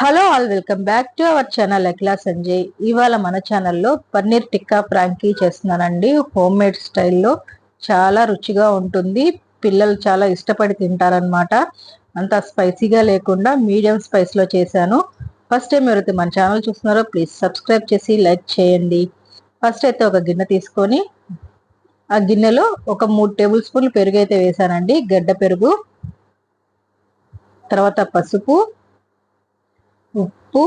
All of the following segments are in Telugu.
Hello all welcome back to our channel ఎక్లా Sanjay. ఇవాళ మన ఛానల్లో పన్నీర్ టిక్కా ఫ్రాంకీ చేస్తున్నానండి. హోమ్ మేడ్ స్టైల్లో చాలా రుచిగా ఉంటుంది. పిల్లలు చాలా ఇష్టపడి తింటారనమాట అంత స్పైసీగా లేకుండా మీడియం స్పైస్లో చేశాను. ఫస్ట్ టైం ఎవరైతే మన ఛానల్ చూస్తున్నారో ప్లీజ్ సబ్స్క్రైబ్ చేసి లైక్ చేయండి. ఫస్ట్ అయితే ఒక గిన్నె తీసుకొని ఆ గిన్నెలో ఒక మూడు టేబుల్ స్పూన్లు పెరుగు అయితే వేసానండి గడ్డ పెరుగు తర్వాత పసుపు ఉప్పు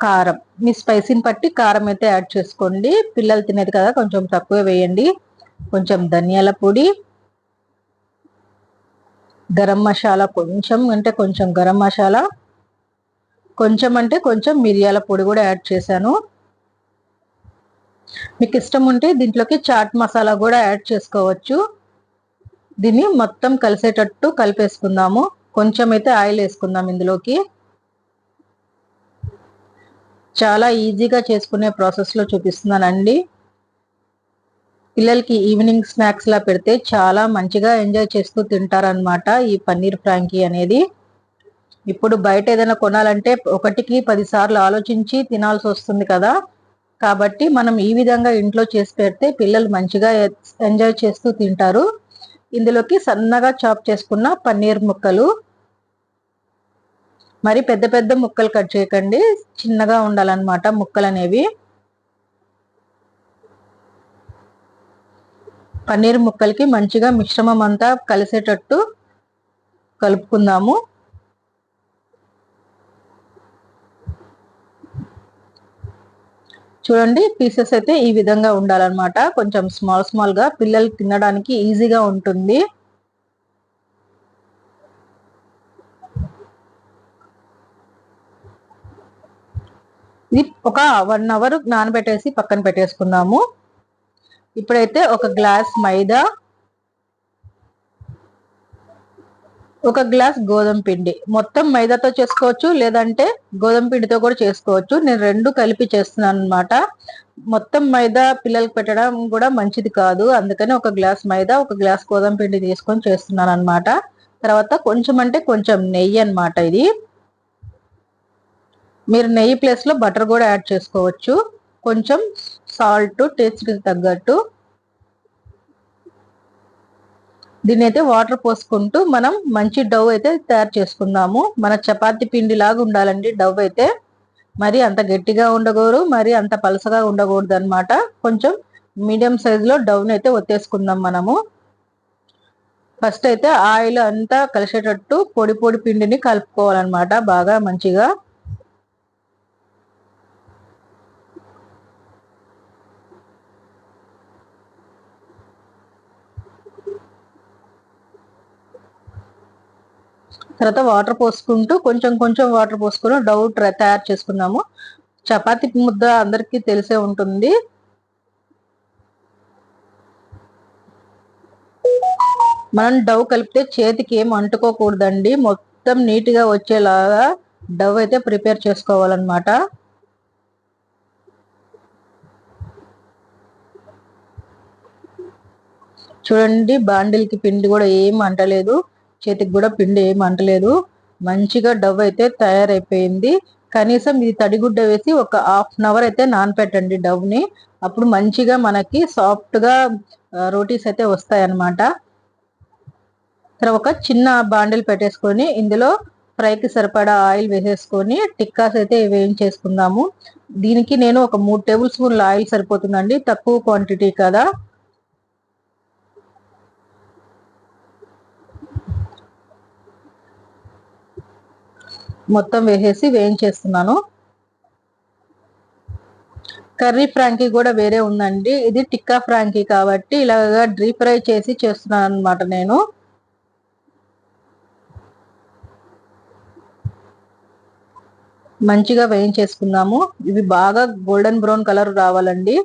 కారం. మీ స్పైసీని బట్టి కారం అయితే యాడ్ చేసుకోండి. పిల్లలు తినేది కదా కొంచెం తక్కువ వేయండి. కొంచెం ధనియాల పొడి గరం మసాలా కొంచెం అంటే కొంచెం గరం మసాలా కొంచెం అంటే కొంచెం మిరియాల పొడి కూడా యాడ్ చేశాను. మీకు ఇష్టం ఉంటే దీంట్లోకి చాట్ మసాలా కూడా యాడ్ చేసుకోవచ్చు. దీన్ని మొత్తం కలిసేటట్టు కలిపేసుకుందాము. కొంచెం అయితే ఆయిల్ వేసుకుందాం ఇందులోకి. చాలా ఈజీగా చేసుకునే ప్రాసెస్లో చూపిస్తున్నానండి. పిల్లలకి ఈవినింగ్ స్నాక్స్లా పెడితే చాలా మంచిగా ఎంజాయ్ చేస్తూ తింటారనమాట ఈ పన్నీర్ ఫ్రాంకీ అనేది. ఇప్పుడు బయట ఏదైనా కొనాలంటే ఒకటికి పదిసార్లు ఆలోచించి తినాల్సి వస్తుంది కదా. కాబట్టి మనం ఈ విధంగా ఇంట్లో చేసి పెడితే పిల్లలు మంచిగా ఎంజాయ్ చేస్తూ తింటారు. ఇందులోకి సన్నగా చాప్ చేసుకున్న పన్నీర్ ముక్కలు. మరి పెద్ద పెద్ద ముక్కలు కట్ చేయకండి. చిన్నగా ఉండాలన్నమాట ముక్కలు అనేవి పన్నీర్ ముక్కలకి మంచిగా మిశ్రమం అంతా కలిసేటట్టు కలుపుకుందాము. చూడండి పీసెస్ అయితే ఈ విధంగా ఉండాలన్నమాట. కొంచెం స్మాల్ స్మాల్గా పిల్లలు తినడానికి ఈజీగా ఉంటుంది. ఇది ఒక వన్ అవర్ నానబెట్టేసి పక్కన పెట్టేసుకుందాము ఇప్పుడైతే ఒక గ్లాస్ మైదా ఒక గ్లాస్ గోధుమ పిండి. మొత్తం మైదాతో చేసుకోవచ్చు లేదంటే గోధుమ పిండితో కూడా చేసుకోవచ్చు. నేను రెండు కలిపి చేస్తున్నాను అనమాట మొత్తం మైదా పిల్లలకి పెట్టడం కూడా మంచిది కాదు. అందుకని ఒక గ్లాస్ మైదా ఒక గ్లాస్ గోధుమ పిండి తీసుకొని చేస్తున్నాను అనమాట తర్వాత కొంచెం అంటే కొంచెం నెయ్యి అనమాట ఇది. మీరు నెయ్యి ప్లేస్లో బటర్ కూడా యాడ్ చేసుకోవచ్చు. కొంచెం సాల్ట్ టేస్ట్కి తగ్గట్టు. దీన్ని అయితే వాటర్ పోసుకుంటూ మనం మంచి డవ్ అయితే తయారు చేసుకుందాము. మన చపాతి పిండి లాగా ఉండాలండి డవ్ అయితే. మరి అంత గట్టిగా ఉండకూడదు మరి అంత పలసగా ఉండకూడదు అనమాట కొంచెం మీడియం సైజులో డవ్ని అయితే ఒత్తేసుకుందాం మనము. ఫస్ట్ అయితే ఆయిల్ అంతా కలిసేటట్టు పొడి పొడి పిండిని కలుపుకోవాలన్నమాట బాగా మంచిగా. తర్వాత వాటర్ పోసుకుంటూ కొంచెం కొంచెం వాటర్ పోసుకుని డౌట్ తయారు చేసుకున్నాము. చపాతి ముద్ద అందరికీ తెలిసే ఉంటుంది. మనం డవ్ కలిపితే చేతికి ఏం అంటుకోకూడదండి. మొత్తం నీట్గా వచ్చేలాగా డవ్ అయితే ప్రిపేర్ చేసుకోవాలన్నమాట. చూడండి బాండిల్కి పిండి కూడా ఏం అంటలేదు. చేతికి కూడా పిండి ఏం అంటలేదు. మంచిగా డవ్ అయితే తయారైపోయింది. కనీసం ఇది తడిగుడ్డ వేసి ఒక హాఫ్ అన్ అవర్ అయితే నానపెట్టండి డవ్ని. అప్పుడు మంచిగా మనకి సాఫ్ట్గా రోటీస్ అయితే వస్తాయి అన్నమాట ఒక చిన్న బాండిల్ పెట్టేసుకొని ఇందులో ఫ్రైకి సరిపడా ఆయిల్ వేసేసుకొని టిక్కాస్ అయితే వేయించేసుకుందాము. దీనికి నేను ఒక మూడు టేబుల్ స్పూన్ల ఆయిల్ సరిపోతుందండి. తక్కువ క్వాంటిటీ కదా. మొత్తం వేసేసి వేయించేస్తున్నాను. కర్రీ ఫ్రాంకీ కూడా వేరే ఉందండి. ఇది టిక్కా ఫ్రాంకీ కాబట్టి ఇలాగా డీప్ ఫ్రై చేసి చేస్తున్నాను అనమాట నేను. మంచిగా వేయించేసుకుందాము ఇవి బాగా గోల్డెన్ బ్రౌన్ కలర్ రావాలండి.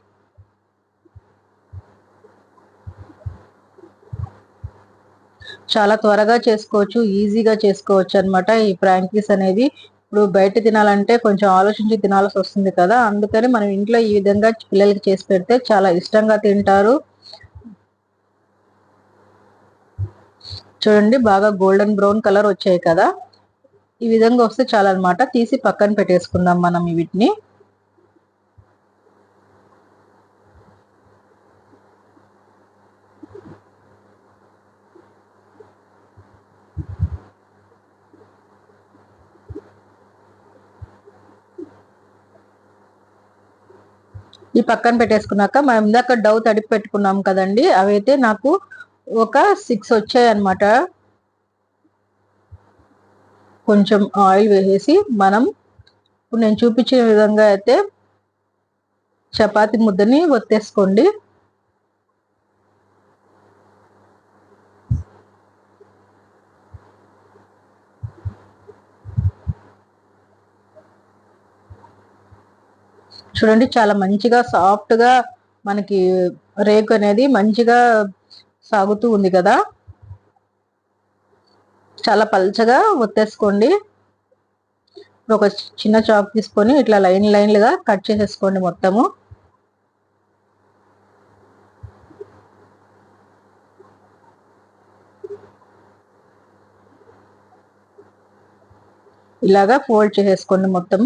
చాలా త్వరగా చేసుకోవచ్చు ఈజీగా చేసుకోవచ్చు అనమాట ఈ ప్రాంకీస్ అనేది. ఇప్పుడు బయట తినాలంటే కొంచెం ఆలోచించి తినాల్సి వస్తుంది కదా అందుకని మనం ఇంట్లో ఈ విధంగా పిల్లలకి చేసి పెడితే చాలా ఇష్టంగా తింటారు. చూడండి బాగా గోల్డెన్ బ్రౌన్ కలర్ వచ్చాయి కదా. ఈ విధంగా వస్తే చాలన్నమాట. తీసి పక్కన పెట్టేసుకుందాం మనం వీటిని. ఈ పక్కన పెట్టేసుకున్నాక మనం ఇందాక డౌ తడిపి పెట్టుకున్నాం కదండి అవైతే నాకు ఒక సిక్స్ వచ్చాయి అనమాట కొంచెం ఆయిల్ వేసేసి మనం ఇప్పుడు నేను చూపించిన విధంగా అయితే చపాతి ముద్దని ఒత్తేసుకోండి. చూడండి చాలా మంచిగా సాఫ్ట్గా మనకి రేకు అనేది మంచిగా సాగుతూ ఉంది కదా. చాలా పల్చగా ఒత్తేసుకోండి. ఒక చిన్న చాక్ తీసుకొని ఇట్లా లైన్ లైన్లుగా కట్ చేసేసుకోండి మొత్తము. ఇలాగా ఫోల్డ్ చేసేసుకోండి మొత్తం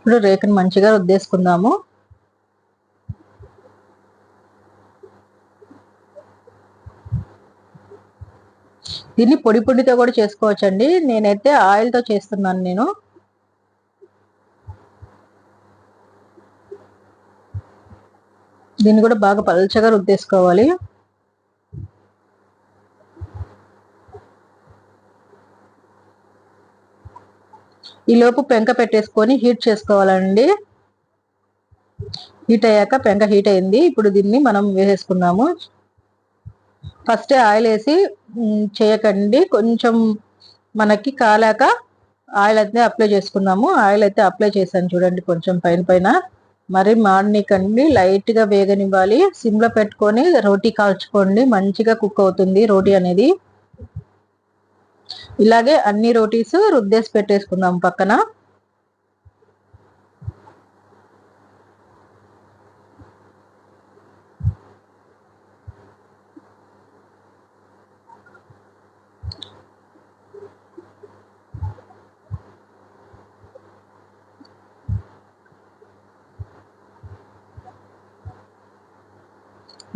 ఇప్పుడు రేఖను మంచిగా రుద్దేసుకుందాము. దీన్ని పొడి పొడితో కూడా చేసుకోవచ్చండి. నేనైతే ఆయిల్తో చేస్తున్నాను నేను. దీన్ని కూడా బాగా పల్చగా రుద్దేసుకోవాలి. ఈ లోపు పెంక పెట్టేసుకొని హీట్ చేసుకోవాలండి. హీట్ అయ్యాక పెంక హీట్ అయింది. ఇప్పుడు దీన్ని మనం వేసేసుకున్నాము ఫస్ట్ ఆయిల్ వేసి చేయకండి. కొంచెం మనకి కాలాక ఆయిల్ అయితే అప్లై చేసుకున్నాము. ఆయిల్ అయితే అప్లై చేశాను చూడండి కొంచెం పైన పైన. మరి మాడనికండి లైట్గా వేగనివ్వాలి. సిమ్లో పెట్టుకొని రోటీ కాల్చుకోండి. మంచిగా కుక్ అవుతుంది రోటీ అనేది. ఇలాగే అన్ని రోటీస్ రుద్దేసి పెట్టేసుకుందాం పక్కన.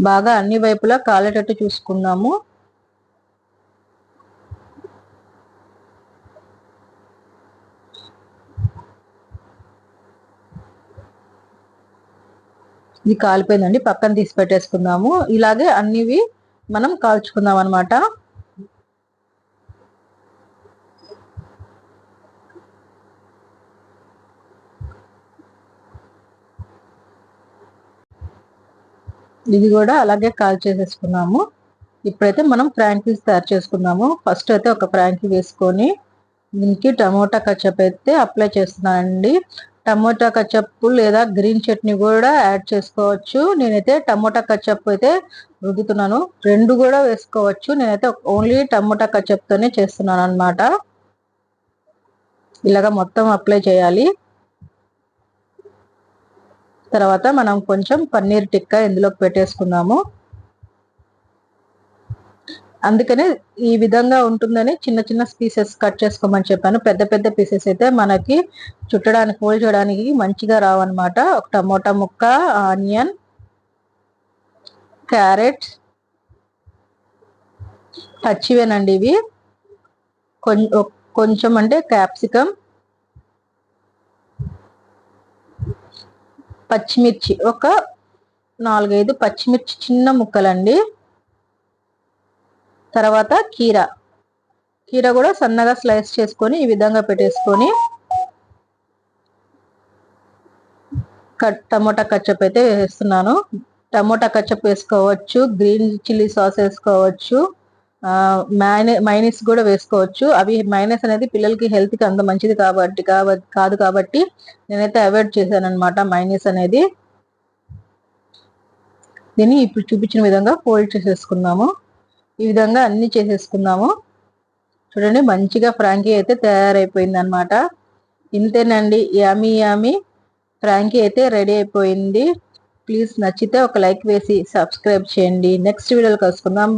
బాగా అన్ని వైపులా కాలేటట్టు చూసుకుందాము. ఇది కాలిపోయిందండి. పక్కన తీసి పెట్టేసుకుందాము. ఇలాగే అన్నివి మనం కాల్చుకుందాం అనమాట ఇది కూడా అలాగే కాల్ చేసేసుకున్నాము ఇప్పుడైతే మనం ఫ్రాంకీస్ తయారు చేసుకుందాము. ఫస్ట్ అయితే ఒక ఫ్రాంకీ వేసుకొని దీనికి టమోటా కచ్చప్ అయితే అప్లై చేస్తున్నానండి. టమోటా కచ్చప్ లేదా గ్రీన్ చట్నీ కూడా యాడ్ చేసుకోవచ్చు. నేనైతే టమోటా కచ్చప్ అయితే రుద్దుతున్నాను. రెండు కూడా వేసుకోవచ్చు. నేనైతే ఓన్లీ టమోటా కచ్చప్తోనే చేస్తున్నాను అనమాట ఇలాగ మొత్తం అప్లై చేయాలి. తర్వాత మనం కొంచెం పన్నీర్ టిక్కా ఇందులోకి పెట్టేసుకుందాము. అందుకనే ఈ విధంగా ఉంటుందని చిన్న చిన్న పీసెస్ కట్ చేసుకోమని చెప్పాను. పెద్ద పెద్ద పీసెస్ అయితే మనకి చుట్టడానికి హోల్ చేయడానికి మంచిగా రావన్నమాట. ఒక టమోటా ముక్క ఆనియన్ క్యారెట్ పచ్చివేనండి ఇవి. కొంచెం అంటే క్యాప్సికమ్ పచ్చిమిర్చి. ఒక నాలుగైదు పచ్చిమిర్చి చిన్న ముక్కలండి. తర్వాత కీర. కీర కూడా సన్నగా స్లైస్ చేసుకొని ఈ విధంగా పెట్టేసుకొని కట్ టమోటా కచ్చప్ అయితే వేస్తున్నాను. టమోటా కచ్చప్ వేసుకోవచ్చు గ్రీన్ చిల్లీ సాస్ వేసుకోవచ్చు మైనస్ కూడా వేసుకోవచ్చు. అవి మైనస్ అనేది పిల్లలకి హెల్త్కి అంత మంచిది కాబట్టి కాదు కాబట్టి నేనైతే అవాయిడ్ చేశాను అనమాట మైనస్ అనేది. దీన్ని ఇప్పుడు చూపించిన విధంగా ఫోల్డ్ చేసేసుకున్నాము ఈ విధంగా అన్ని చేసేసుకుందాము చూడండి మంచిగా ఫ్రాంకీ అయితే తయారైపోయింది అనమాట ఇంతేనండి యామి యామి. ఫ్రాంకీ అయితే రెడీ అయిపోయింది. ప్లీజ్ నచ్చితే ఒక లైక్ వేసి సబ్స్క్రైబ్ చేయండి. నెక్స్ట్ వీడియోలో కలుసుకుందాం.